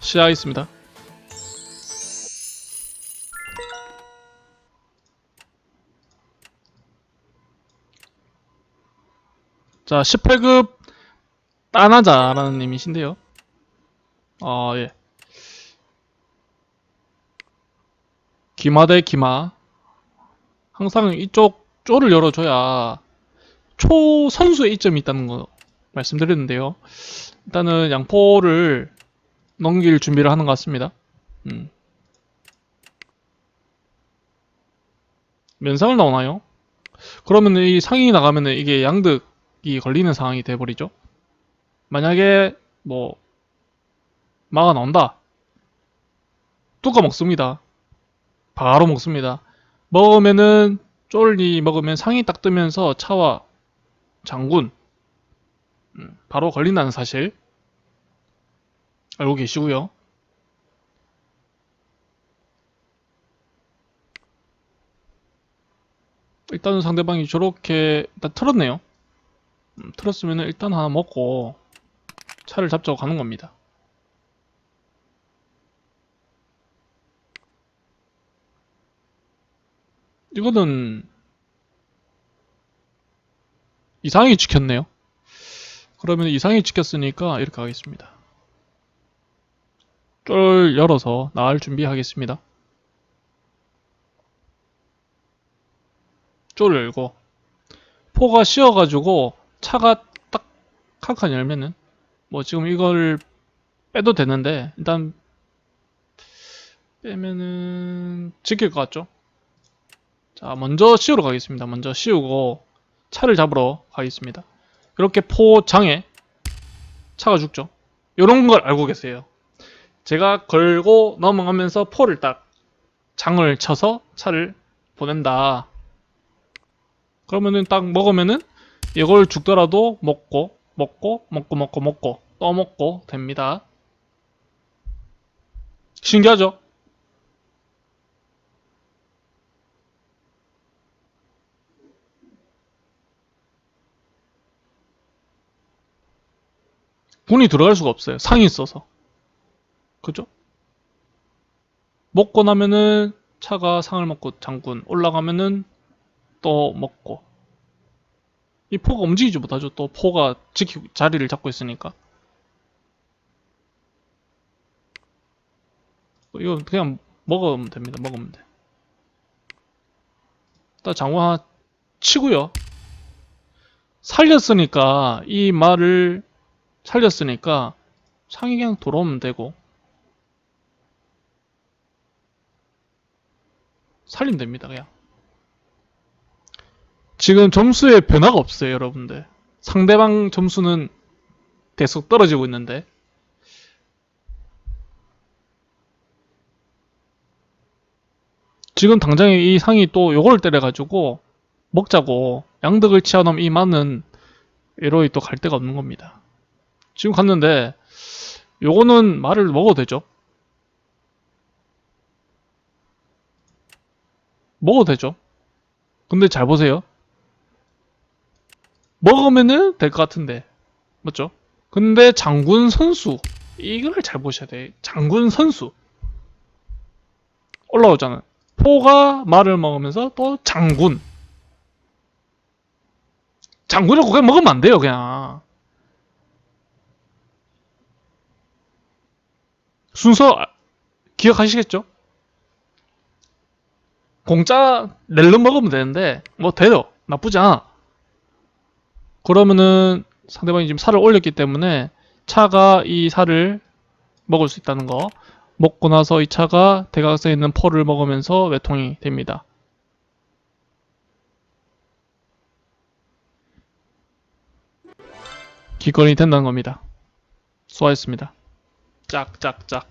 시작하겠습니다. 자, 18급 따나자라는 님이신데요. 아, 예. 기마 대 기마. 항상 이쪽 쪼를 열어줘야 초 선수의 이점이 있다는 거 말씀드렸는데요. 일단은 양포를 넘길 준비를 하는 것 같습니다. 음. 면상을 나오나요? 그러면 이 상이 나가면은 이게 양득이 걸리는 상황이 돼버리죠. 만약에 뭐 마가 나온다. 뚜까 먹습니다. 바로 먹습니다. 먹으면은 쫄리 먹으면 상이 딱 뜨면서 차와 장군 음, 바로 걸린다는 사실 알고 계시고요. 일단은 상대방이 저렇게 일단 틀었네요. 음, 틀었으면 일단 하나 먹고 차를 잡자고 가는 겁니다. 이거는 이상하게 지켰네요. 그러면 이상하게 지켰으니까 이렇게 하겠습니다. 쫄 열어서 나갈 준비하겠습니다. 쫄 열고 포가 씌어가지고 차가 딱 한 칸 열면은 뭐 지금 이걸 빼도 되는데 일단 빼면은 지킬 것 같죠? 자 먼저 씌우러 가겠습니다. 먼저 씌우고 차를 잡으러 가겠습니다. 이렇게 포장에 차가 죽죠. 이런 걸 알고 계세요. 제가 걸고 넘어가면서 포를 딱 장을 쳐서 차를 보낸다. 그러면은 딱 먹으면은 이걸 죽더라도 먹고 먹고 먹고 먹고 먹고 또 먹고 됩니다. 신기하죠? 군이 들어갈 수가 없어요. 상이 있어서. 그죠? 먹고 나면은 차가 상을 먹고 장군 올라가면은 또 먹고 이 포가 움직이지 못하죠. 또 포가 지키고 자리를 잡고 있으니까 이거 그냥 먹으면 됩니다. 먹으면 돼. 일단 하나 치고요. 살렸으니까 이 말을 살렸으니까 상이 그냥 돌아오면 되고. 살리면 됩니다 그냥. 지금 점수에 변화가 없어요 여러분들. 상대방 점수는 계속 떨어지고 있는데. 지금 당장에 이 상이 또 요걸 때려가지고 먹자고 양득을 치어놓으면 이 마는 에로이 또 갈 데가 없는 겁니다 지금 갔는데 요거는 말을 먹어도 되죠? 먹어도 되죠? 근데 잘 보세요. 먹으면은 될 것 같은데. 맞죠? 근데 장군 선수 이걸 잘 보셔야 돼. 장군 선수. 올라오잖아. 포가 말을 먹으면서 또 장군. 장군을 그냥 먹으면 안 돼요 그냥 순서 아- 기억하시겠죠? 공짜 낼름 먹으면 되는데 뭐 돼요. 나쁘지 않아. 그러면은 상대방이 지금 살을 올렸기 때문에 차가 이 살을 먹을 수 있다는 거. 먹고 나서 이 차가 대각선에 있는 포를 먹으면서 외통이 됩니다. 기권이 된다는 겁니다. 수고하셨습니다 짝짝짝